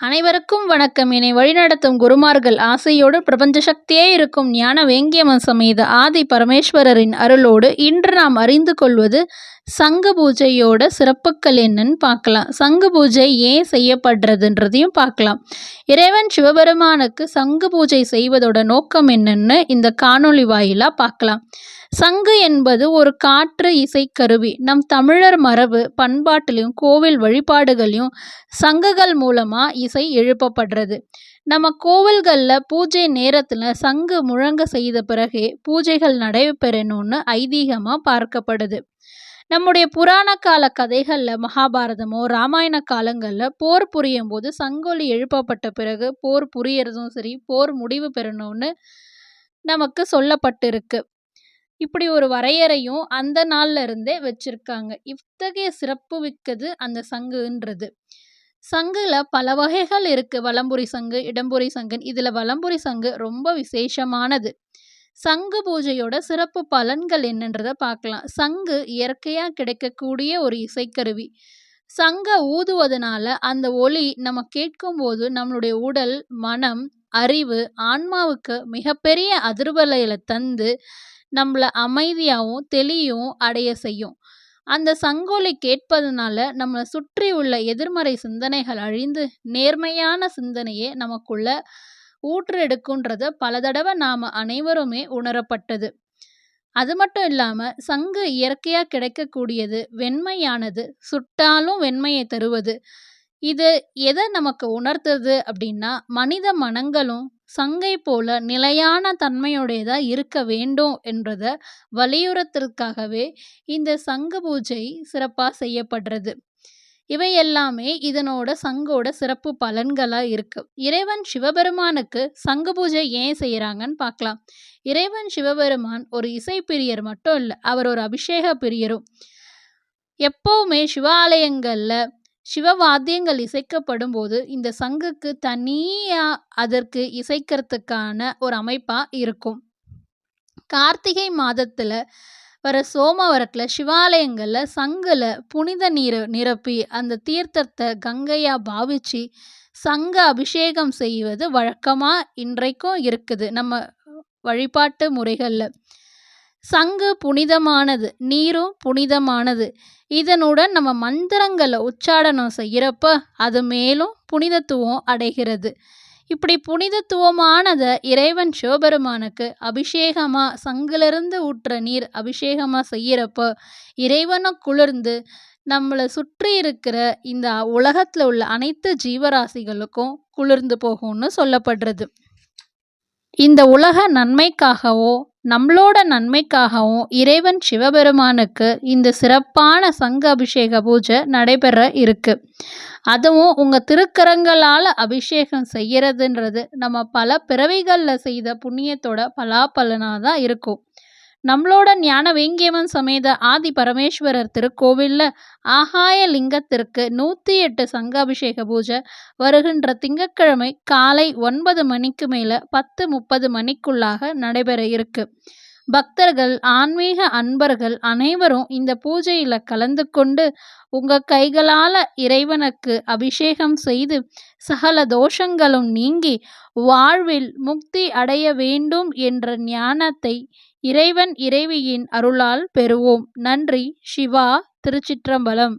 அனைவருக்கும் வணக்கம். என்னை வழிநடத்தும் குருமார்கள் ஆசையோடு பிரபஞ்ச சக்தியே இருக்கும் ஞான வேங்கியமன் சமேத ஆதி பரமேஸ்வரரின் அருளோடு இன்று நாம் அறிந்து கொள்வது சங்கு பூஜையோட சிறப்புகள் என்னன்னு பார்க்கலாம். சங்கு பூஜை ஏன் செய்யப்படுறதுன்றதையும் பார்க்கலாம். இறைவன் சிவபெருமானுக்கு சங்கு பூஜை செய்வதோட நோக்கம் என்னன்னு இந்த காணொளி வாயிலாக பார்க்கலாம். சங்கு என்பது ஒரு காற்று இசைக்கருவி. நம் தமிழர் மரபு பண்பாட்டிலையும் கோவில் வழிபாடுகளையும் சங்குகள் மூலமாக இசை எழுப்பப்படுறது. நம்ம கோவில்களில் பூஜை நேரத்தில் சங்கு முழங்க செய்த பிறகே பூஜைகள் நடைபெறணும்னு ஐதீகமாக பார்க்கப்படுது. நம்முடைய புராண கால கதைகளில் மகாபாரதமோ ராமாயண காலங்களில் போர் புரியும் போது சங்கொலி எழுப்பப்பட்ட பிறகு போர் புரியறதும் சரி போர் முடிவு பெறணும்னு நமக்கு சொல்லப்பட்டிருக்கு. இப்படி ஒரு வரையறையும் அந்த நாள்ல இருந்தே வச்சிருக்காங்க. இத்தகைய சிறப்பு மிக்கது அந்த சங்குன்றது. சங்குல பல வகைகள் இருக்கு. வலம்புரி சங்கு இடம்புரி சங்குன்னு. இதுல வலம்புரி சங்கு ரொம்ப விசேஷமானது. சங்கு பூஜையோட சிறப்பு பலன்கள் என்னன்றத பார்க்கலாம். சங்கு இயற்கையா கிடைக்கக்கூடிய ஒரு இசைக்கருவி. சங்க ஊதுவதனால அந்த ஒலி நம்ம கேட்கும்போது நம்மளுடைய உடல் மனம் அறிவு ஆன்மாவுக்கு மிகப்பெரிய அதிர்வலைகளை தந்து நம்மளை அமைதியாகவும் தெளியும் அடைய செய்யும். அந்த சங்கோலை கேட்பதனால நம்மளை சுற்றி உள்ள எதிர்மறை சிந்தனைகள் அழிந்து நேர்மையான சிந்தனையே நமக்குள்ள ஊற்றெடுக்குன்றத பல தடவை நாம் அனைவருமே உணரப்பட்டது அது மட்டும் இல்லாமல் சங்கு இயற்கையாக கிடைக்கக்கூடியது வெண்மையானது சுட்டாலும் வெண்மையை தருவது இது எதை நமக்கு உணர்த்துது அப்படின்னா மனித மனங்களும் சங்கை போல நிலையான தன்மையுடையதாக இருக்க வேண்டும் என்றதை வலியுறுத்துறதுக்காகவே இந்த சங்கு பூஜை சிறப்பாக செய்யப்படுறது. இவை எல்லாமே இதனோட சங்கோட சிறப்பு பலன்களா இருக்கு. இறைவன் சிவபெருமானுக்கு சங்கு பூஜை ஏன் செய்யறாங்கன்னு பார்க்கலாம். இறைவன் சிவபெருமான் ஒரு இசை பிரியர் மட்டும் இல்லை அவர் ஒரு அபிஷேக பிரியரும். எப்போவுமே சிவாலயங்களில் சிவவாத்தியங்கள் இசைக்கப்படும் போது இந்த சங்குக்கு தனியா அதற்கு இசைக்கிறதுக்கான ஒரு அமைப்பா இருக்கும் கார்த்திகை மாதத்துல வர சோமவரத்தில் சிவாலயங்களில் சங்கில் புனித நீரை நிரப்பி அந்த தீர்த்தத்தை கங்கையாக பாவிச்சு சங்க அபிஷேகம் செய்வது வழக்கமாக இன்றைக்கும் இருக்குது நம்ம வழிபாட்டு முறைகளில். சங்கு புனிதமானது நீரும் புனிதமானது. இதனுடன் நம்ம மந்திரங்களை உச்சாடனம் செய்கிறப்ப அது மேலும் புனிதத்துவம் அடைகிறது. இப்படி புனிதத்துவமானதை இறைவன் சிவபெருமானுக்கு அபிஷேகமாக சங்கிலிருந்து ஊற்ற நீர் அபிஷேகமாக செய்கிறப்போ இறைவனை குளிர்ந்து நம்மளை சுற்றி இருக்கிற இந்த உலகத்தில் உள்ள அனைத்து ஜீவராசிகளுக்கும் குளிர்ந்து போகும்னு சொல்லப்படுறது. இந்த உலக நன்மைக்காகவோ நம்மளோட நன்மைக்காகவும் இறைவன் சிவபெருமானுக்கு இந்த சிறப்பான சங்க அபிஷேக பூஜை நடைபெற இருக்கு. அதுவும் உங்கள் திருக்கரங்களால் அபிஷேகம் செய்கிறதுன்றது நம்ம பல பிறவிகளில் செய்த புண்ணியத்தோட பலாபலனாக தான் இருக்கும். நம்மளோட ஞான வேங்கியவன் சமேத ஆதி பரமேஸ்வரர் திருக்கோவிலில் ஆகாய லிங்கத்திற்கு நூற்றி எட்டு சங்காபிஷேக பூஜை வருகின்ற திங்கட்கிழமை காலை ஒன்பது மணிக்கு மேலே பத்து முப்பது மணிக்குள்ளாக நடைபெற இருக்கு. பக்தர்கள் ஆன்மீக அன்பர்கள் அனைவரும் இந்த பூஜையில் கலந்து கொண்டு உங்கள் கைகளால் இறைவனுக்கு அபிஷேகம் செய்து சகல தோஷங்களும் நீங்கி வாழ்வில் முக்தி அடைய வேண்டும் என்ற ஞானத்தை இறைவன் இறைவியின் அருளால் பெறுவோம். நன்றி. சிவா திருச்சிற்றம்பலம்.